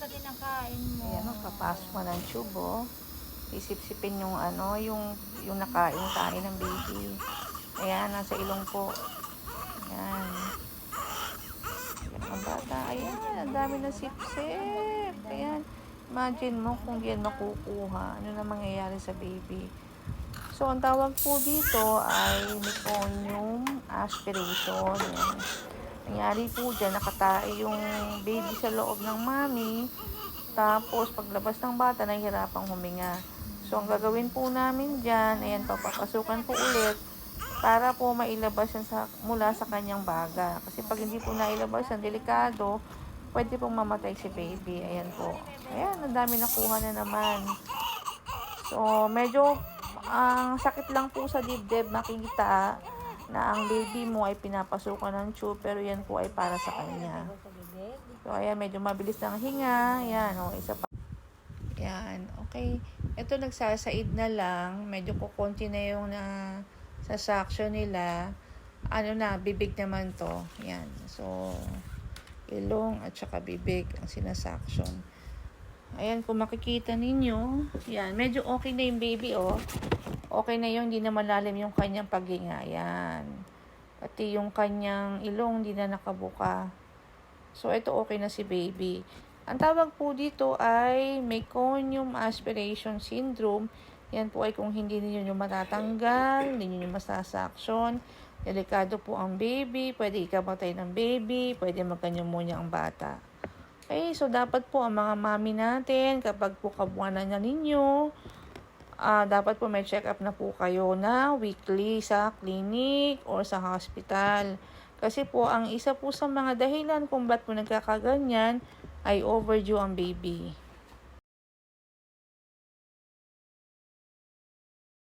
ka din ang kain mo. Ayan, oh, papasok mo ng tube, oh. Isip-sipin yung ano, yung, yung nakain tayo ng baby. Ayan, nasa ilong po. Ayan. Ang bata. Ayan, ang dami na sip-sip. Ayan. Imagine mo kung yan makukuha. Ano na mangyayari sa baby. So, ang tawag po dito ay meconium aspiration. Ayan. Nangyari po dyan, nakatae yung baby sa loob ng mami. Tapos, paglabas ng bata, nahihirapang huminga. So, ang gagawin po namin dyan, ayan, papapasukan po ulit para po mailabas yan sa, mula sa kanyang baga. Kasi pag hindi po nailabas yan, delikado, pwede pong mamatay si baby. Ayan po. Ayan, ang dami nakuha na naman. So, medyo ang sakit lang po sa dibdib makikita na ang baby mo ay pinapasukan ng tube pero yan po ay para sa kanya. So, ayan, medyo mabilis ng hinga. Ayan, o, isa pa. Ayan, okay. Ito, nagsasaid na lang. Medyo kukunti na yung na sa suction nila. Ano na, bibig naman to. Ayan, so, ilong at saka bibig ang sinasuction. Ayan, kung makikita ninyo, yan, medyo okay na yung baby, oh. Okay na yung, hindi na malalim yung kanyang paghinga. Yan. Pati yung kanyang ilong, hindi na nakabuka. So, ito okay na si baby. Ang tawag po dito ay meconium aspiration syndrome. Yan po ay kung hindi ninyo nyo matatanggal, hindi nyo masasuction. Delikado po ang baby, pwede ikamatay ng baby, pwede magkanyumunya ang bata. Okay, so dapat po ang mga mami natin, kapag po kabuanan na ninyo, ah dapat po may check-up na po kayo na weekly sa clinic or sa hospital. Kasi po, ang isa po sa mga dahilan kung ba't po nagkakaganyan ay overdue ang baby.